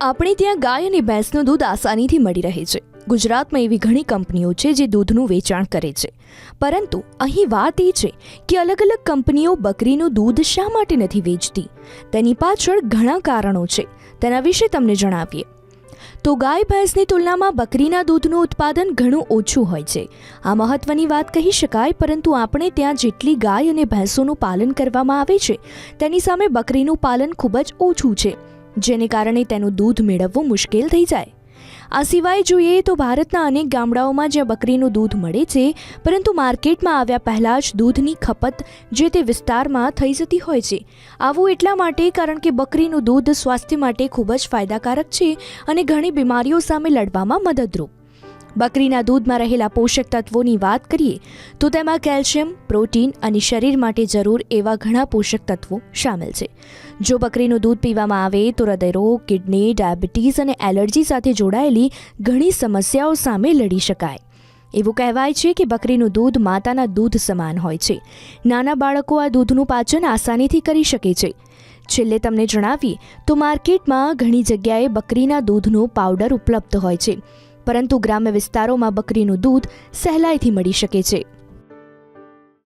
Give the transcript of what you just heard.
આપણે ત્યાં ગાય અને ભેંસનું દૂધ આસાનીથી મળી રહે છે. ગુજરાતમાં એવી ઘણી કંપનીઓ છે જે દૂધનું વેચાણ કરે છે. પરંતુ અહીં વાત એ છે કે અલગ અલગ કંપનીઓ બકરીનું દૂધ શા માટે નથી વેચતી? તેની પાછળ ઘણા કારણો છે. તેના વિશે તમને જણાવીએ. તો ગાય ભેંસની તુલનામાં બકરીના દૂધનું ઉત્પાદન ઘણું ઓછું હોય છે. આ મહત્વની વાત કહી શકાય, પરંતુ આપણે ત્યાં જેટલી ગાય અને ભેંસોનું પાલન કરવામાં આવે છે, તેની સામે બકરીનું પાલન ખૂબ જ ઓછું છે. જેને કારણે તેનું દૂધ મેળવવું મુશ્કેલ થઈ જાય. આ સિવાય જોઈએ તો ભારતના અનેક ગામડાઓમાં જ્યાં બકરીનું દૂધ મળે છે, પરંતુ માર્કેટમાં આવ્યા પહેલાં જ દૂધની ખપત જે તે વિસ્તારમાં થઈ જતી હોય છે. આવું એટલા માટે કારણ કે બકરીનું દૂધ સ્વાસ્થ્ય માટે ખૂબ જ ફાયદાકારક છે અને ઘણી બીમારીઓ સામે લડવામાં મદદરૂપ. બકરીના દૂધમાં રહેલા પોષક તત્વોની વાત કરીએ, તો તેમાં કેલ્શિયમ, પ્રોટીન અને શરીર માટે જરૂર એવા ઘણા પોષક તત્વો સામેલ છે. જો બકરીનું દૂધ પીવામાં આવે, તો હૃદયરોગ, કિડની, ડાયાબિટીસ અને એલર્જી સાથે જોડાયેલી ઘણી સમસ્યાઓ સામે લડી શકાય. એવું કહેવાય છે કે બકરીનું દૂધ માતાના દૂધ સમાન હોય છે. નાના બાળકો આ દૂધનું પાચન આસાનીથી કરી શકે છે. છેલ્લે તમને જણાવીએ, તો માર્કેટમાં ઘણી જગ્યાએ બકરીના દૂધનો પાવડર ઉપલબ્ધ હોય છે. પરંતુ ગ્રામ્ય વિસ્તારોમાં બકરીનું દૂધ સહેલાઈથી મળી શકે છે.